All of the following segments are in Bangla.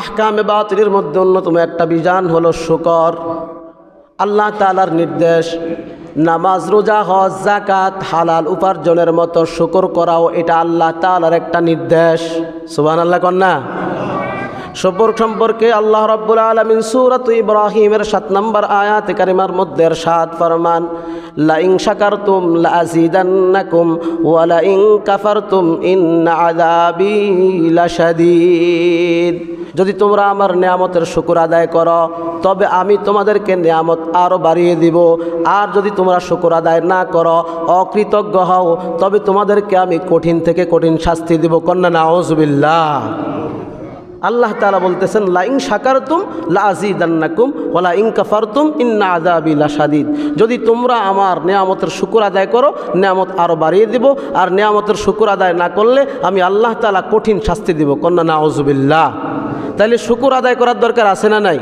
আহকামে বাতিলের মধ্যে অন্যতম একটা বিধান হলো শুকর। আল্লাহ তালার নির্দেশ, নামাজ, রোজা, হজ জাকাত হালাল উপার্জনের মতো শুকর করাও এটা আল্লাহ তালার একটা নির্দেশ। সুবান আল্লাহ কন্যা? শুকর সম্পর্কে আল্লাহ রব্বুল আলমিন সুরত ইব্রাহিমের সাত নম্বর আয়াত কারিমার মধ্যে সাত ফরমান লাইং শাকারতুম লাজিদান্নাকুম ওয়া লাইং কাফারতুম ইন্না আযাবি লাশাদীদ। যদি তোমরা আমার নিয়ামতের শুকুর আদায় করো, তবে আমি তোমাদেরকে নিয়ামত আরও বাড়িয়ে দিব। আর যদি তোমরা শুকুর আদায় না করো, অকৃতজ্ঞ হও, তবে তোমাদেরকে আমি কঠিন থেকে কঠিন শাস্তি দিব। কন্যা, নাউজুবিল্লাহ। আল্লাহ তালা বলতেছেন লাইং সাকারতুম লাজিদান্নাকুম ওলা ইং কাফারতুম ইন্না আদাবি লাসাদিদ যদি তোমরা আমার নেয়ামতের শুকুর আদায় করো, নেয়ামত আরও বাড়িয়ে দিব, আর নেয়ামতের শুকুর আদায় না করলে আমি আল্লাহ তালা কঠিন শাস্তি দিব। কন্যা নাউজুবিল্লাহ তাহলে শুকুর আদায় করার দরকার আছে না নাই?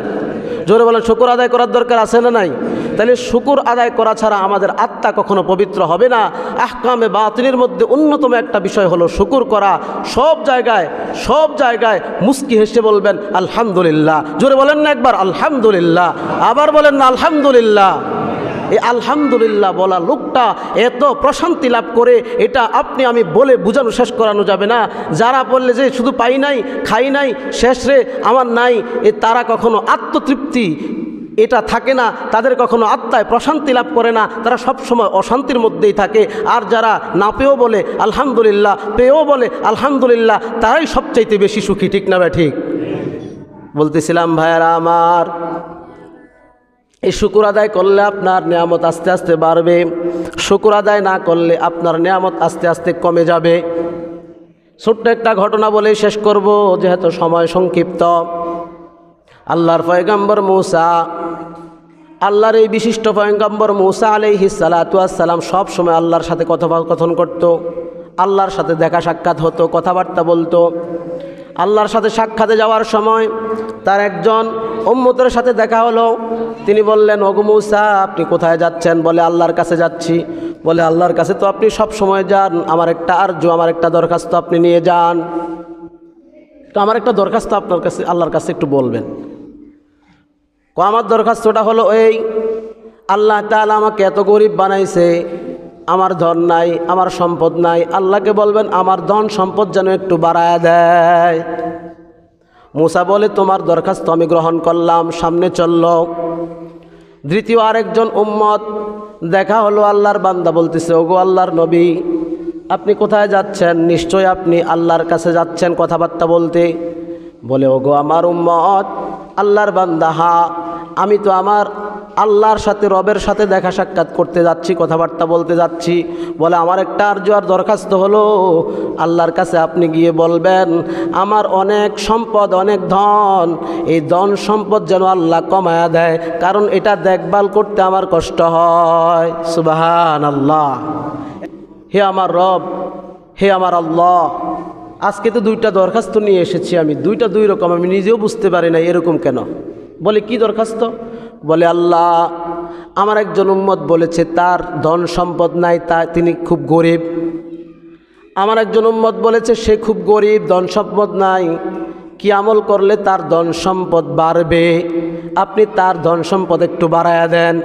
জোরে বলেন, শুকুর আদায় করার দরকার আছে না নাই? তাহলে শুকুর আদায় করা ছাড়া আমাদের আত্মা কখনো পবিত্র হবে না। আহকামে বাতিনের মধ্যে অন্যতম একটা বিষয় হলো শুকুর করা। সব জায়গায় সব জায়গায় মুস্কি হেসে বলবেন, আলহামদুলিল্লাহ। জোরে বলেন না একবার, আলহামদুলিল্লাহ। আবার বলেন না, আলহামদুলিল্লাহ। এই আলহামদুলিল্লাহ বলা লোকটা এত প্রশান্তি লাভ করে, এটা আপনি আমি বলে বোঝানো শেষ করানো যাবে না। যারা বললে যে শুধু পাই নাই, খাই নাই, শেষ রে, আমার নাই, এ তারা কখনো আত্মতৃপ্তি এটা থাকে না, তাদের কখনো আত্মায় প্রশান্তি লাভ করে না, তারা সব সময় অশান্তির মধ্যেই থাকে। আর যারা না পেয়েও বলে, আলহামদুলিল্লাহ, পেয়েও বলে, আলহামদুলিল্লাহ, তারাই সবচাইতে বেশি সুখী, ঠিক না ভাই, ঠিক? বলতেছিলাম, ভাইয়ারা আমার, এই শুকুর আদায় করলে আপনার নিয়ামত আস্তে আস্তে বাড়বে, শুকুর আদায় না করলে আপনার নিয়ামত আস্তে আস্তে কমে যাবে। ছোট্ট একটা ঘটনা বলে শেষ করব, যেহেতু সময় সংক্ষিপ্ত। আল্লাহর পয়গাম্বর মৌসা, আল্লাহর এই বিশিষ্ট পয়গাম্বর মৌসা আলাইহি সালাতাম সব সময় আল্লাহর সাথে কথোপকথন করত, আল্লাহর সাথে দেখা সাক্ষাৎ হতো, কথাবার্তা বলতো। আল্লাহর সাথে সাক্ষাতে যাওয়ার সময় তার একজন উম্মতের সাথে দেখা হলো। তিনি বললেন মৌসা, আপনি কোথায় যাচ্ছেন? বলে, আল্লাহর কাছে যাচ্ছি। বলে, আল্লাহর কাছে তো আপনি সব সময় যান, আমার একটা আর্য আমার একটা দরখাস্ত আপনি নিয়ে যান। তো আমার একটা দরখাস্ত আপনার কাছে, আল্লাহর কাছে একটু বলবেন। আমার দরখাস্তটা হলো এই, আল্লাহ তাআলা আমাকে এত গরিব বানাইছে, আমার ধন নাই, আমার সম্পদ নাই, আল্লাহকে বলবেন আমার ধন সম্পদ যেন একটু বাড়ায় দেয়। মুসা বলে, তোমার দরখাস্ত আমি গ্রহণ করলাম, সামনে চলল। দ্বিতীয় আরেকজন উম্মত দেখা হলো, আল্লাহর বান্দা বলতেছে, ওগো আল্লাহর নবী, আপনি কোথায় যাচ্ছেন? নিশ্চয় আপনি আল্লাহর কাছে যাচ্ছেন কথাবার্তা বলতে। বলে, ওগো আমার উম্মত, আল্লাহর বান্দা, হা, আমি তো আমার আল্লাহর সাথে, রবের সাথে দেখা সাক্ষাৎ করতে যাচ্ছি, কথাবার্তা বলতে যাচ্ছি। বলে, আমার একটা আর্য আর দরখাস্ত হলো। আল্লাহর কাছে আপনি গিয়ে বলবেন, আমার অনেক সম্পদ, অনেক ধন, এই ধন সম্পদ যেন আল্লাহ কমায়া দেয়, কারণ এটা দেখভাল করতে আমার কষ্ট হয়। সুবাহান আল্লাহ হে আমার রব, হে আমার আল্লাহ আজকে তো দুইটা দরখাস্ত নিয়ে এসেছি আমি। দুইটা দুই রকম, আমি নিজেও বুঝতে পারি না এরকম কেন? বলে, কি দরখাস্ত? বলে, আল্লাহ, আমার একজন উম্মত বলেছে, তার ধন সম্পদ নাই, তা তিনি খুব গরিব। আমার একজন উম্মত বলেছে, সে খুব গরিব, ধন সম্পদ নাই। কি আমল করলে তার ধন সম্পদ বাড়বে? আপনি তার ধন সম্পদ একটু বাড়ায়া দেন।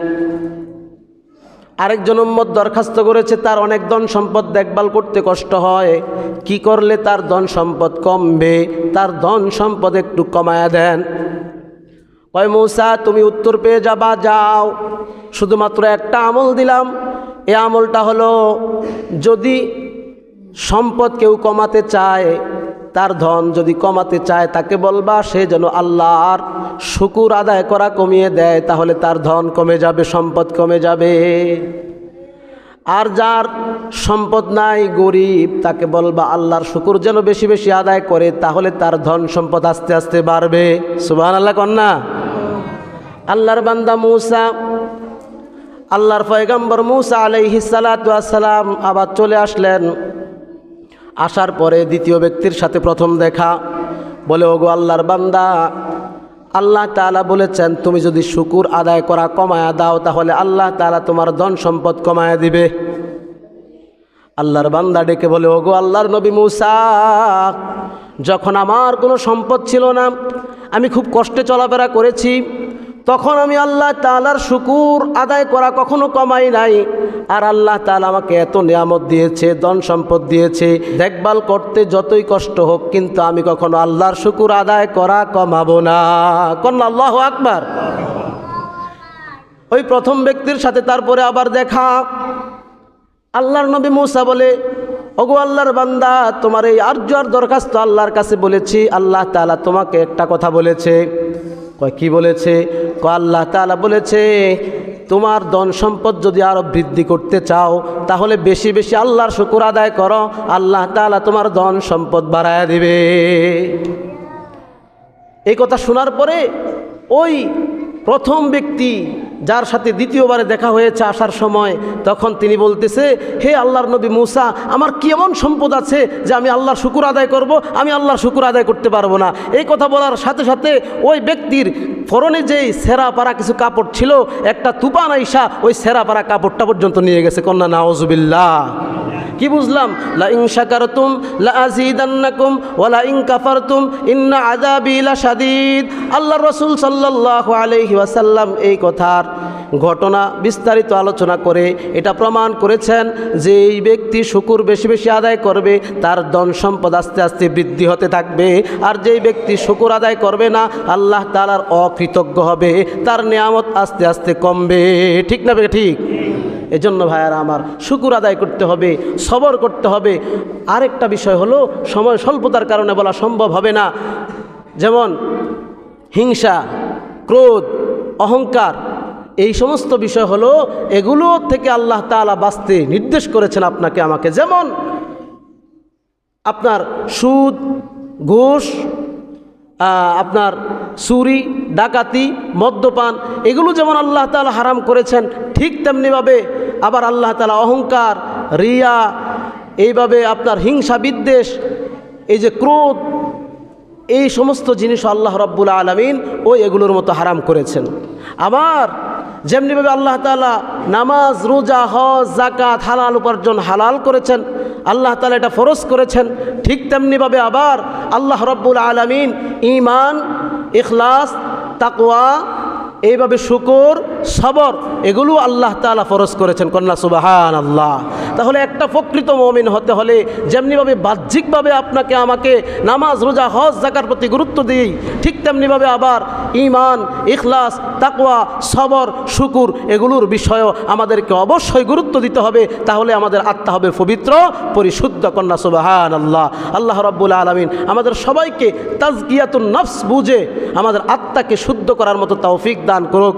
আরেকজন উম্মত দরখাস্ত করেছে, তার অনেক ধন সম্পদ দেখভাল করতে কষ্ট হয়। কি করলে তার ধন সম্পদ কমবে? তার ধন সম্পদ একটু কমায়া দেন। কয়, মৌসা, তুমি উত্তর পেয়ে যাবা, যাও। শুধুমাত্র একটা আমল দিলাম। এ আমলটা হলো, যদি সম্পদ কেউ কমাতে চায় তার ধন যদি কমাতে চায় তাকে বলবা, সে যেন আল্লাহর শুকুর আদায় করা কমিয়ে দেয়, তাহলে তার ধন কমে যাবে, সম্পদ কমে যাবে। আর যার সম্পদ নাই, গরিব, তাকে বলবা, আল্লাহর শুকুর যেন বেশি বেশি আদায় করে, তাহলে তার ধন সম্পদ আস্তে আস্তে বাড়বে। সুবাহ আল্লাহ কন্যা আল্লাহর বান্দা মূসা, আল্লাহর পয়গম্বর মূসা আলাইহি সালাম আবার চলে আসলেন। আসার পরে দ্বিতীয় ব্যক্তির সাথে প্রথম দেখা। বলে, ওগো আল্লাহর বান্দা, আল্লাহ তালা বলেছেন, তুমি যদি শুকুর আদায় করা কমায়া দাও, তাহলে আল্লাহ তালা তোমার ধন সম্পদ কমায়া দিবে। আল্লাহর বান্দা ডেকে বলে, ওগো আল্লাহর নবী মূসা, যখন আমার কোনো সম্পদ ছিল না, আমি খুব কষ্টে চলাফেরা করেছি তখন আমি আল্লাহ তালার শুকুর আদায় করা কখনো কমাই নাই। আর আল্লাহ তালা আমাকে এত নিয়ামত দিয়েছে, ধন সম্পদ দিয়েছে, দেখভাল করতে যতই কষ্ট হোক, কিন্তু আমি কখনো আল্লাহর শুকুর আদায় করা কমাবো না। কন্যা আল্লাহ আকবার। ওই প্রথম ব্যক্তির সাথে তারপরে আবার দেখা। আল্লাহর নবী মূসা বলে, ওগো আল্লাহর বান্দা, তোমার এই আর্য আর দরখাস্ত আল্লাহর কাছে বলেছি, আল্লাহ তাআলা তোমাকে একটা কথা বলেছে। কয়, কি বলেছে? ক আল্লাহ তালা বলেছে, তোমার ধন সম্পদ যদি আরও বৃদ্ধি করতে চাও, তাহলে বেশি বেশি আল্লাহর শুকুর আদায় করো। আল্লাহ তালা তোমার ধন সম্পদ বাড়ায় দিবে। এই কথা শোনার পরে ওই প্রথম ব্যক্তি যার সাথে দ্বিতীয়বারে দেখা হয়েছে আসার সময়, তখন তিনি বলতেছে, হে আল্লাহর নবী মূসা, আমার কি এমন সম্পদ আছে যে আমি আল্লাহর শুকুর আদায় করব? আমি আল্লাহর শুকুর আদায় করতে পারব না। এই কথা বলার সাথে সাথে ওই ব্যক্তির ফরনে যেই সেরা পাড়া কিছু কাপড় ছিল, একটা তুপান আইসা ওই সেরা পাড়া কাপড়টা পর্যন্ত নিয়ে গেছে। কন্যা নাওজুবিল্লাহ কি বুঝলাম? লা ইং শাকারতুম লা আযীদান্নাকুম ওয়া লা ইং কাফারতুম, ইন্না আযাবি লাশাদীদ। আল্লাহর রাসূল সাল্লাল্লাহু আলাইহি ওয়াসাল্লাম এই কথার ঘটনা বিস্তারিত আলোচনা করে এটা প্রমাণ করেছেন যে এই ব্যক্তি শুকুর বেশি বেশি আদায় করবে, তার ধন সম্পদ আস্তে আস্তে বৃদ্ধি হতে থাকবে। আর যেই ব্যক্তি শুকুর আদায় করবে না, আল্লাহ তাআলার অকৃতজ্ঞ হবে, তার নিয়ামত আস্তে আস্তে কমবে। ঠিক না ঠিক? এজন্য ভাইয়ারা আমার শুকুর আদায় করতে হবে, সবর করতে হবে। আরেকটা বিষয় হলো, সময় স্বল্পতার কারণে বলা সম্ভব হবে না। যেমন হিংসা, ক্রোধ, অহংকার, এই সমস্ত বিষয় হলো, এগুলো থেকে আল্লাহ তাআলা বাঁচতে নির্দেশ করেছেন আপনাকে, আমাকে। যেমন আপনার সুদ, ঘুষ আপনার চুরি ডাকাতি, মদ্যপান, এগুলো যেমন আল্লাহ তাআলা হারাম করেছেন, ঠিক তেমনিভাবে আবার আল্লাহ তাআলা অহংকার, রিয়া, এইভাবে আপনার হিংসা বিদ্বেষ, এই যে ক্রোধ, এই সমস্ত জিনিস আল্লাহ রব্বুল আলমিন ওই এগুলোর মতো হারাম করেছেন। আবার যেমনিভাবে আল্লাহ তালা নামাজ, রোজা, হজ জাকাত হালাল উপার্জন হালাল করেছেন, আল্লাহ তালা এটা ফরজ করেছেন, ঠিক তেমনিভাবে আবার আল্লাহ রব্বুল আলমিন ইমান ইখলাস তাকওয়া এইভাবে শুকর সবর এগুলো আল্লাহ তালা ফরজ করেছেন। কন্যা সুবাহান আল্লাহ তাহলে একটা প্রকৃত মমিন হতে হলে যেমনিভাবে বাহ্যিকভাবে আপনাকে আমাকে নামাজ, রোজা, হজ জাকার প্রতি গুরুত্ব দিই ঠিক তেমনিভাবে আবার ইমান ইখলাস, তাকওয়া, সবর, শুকুর এগুলোর বিষয়েও আমাদেরকে অবশ্যই গুরুত্ব দিতে হবে। তাহলে আমাদের আত্মা হবে পবিত্র, পরিশুদ্ধ কন্যা সুবাহান আল্লাহ আল্লাহ রব্বুল আলমিন আমাদের সবাইকে তাজকিয়াতুন নফস বুঝে আমাদের আত্মাকে শুদ্ধ করার মতো তৌফিক দান করুক।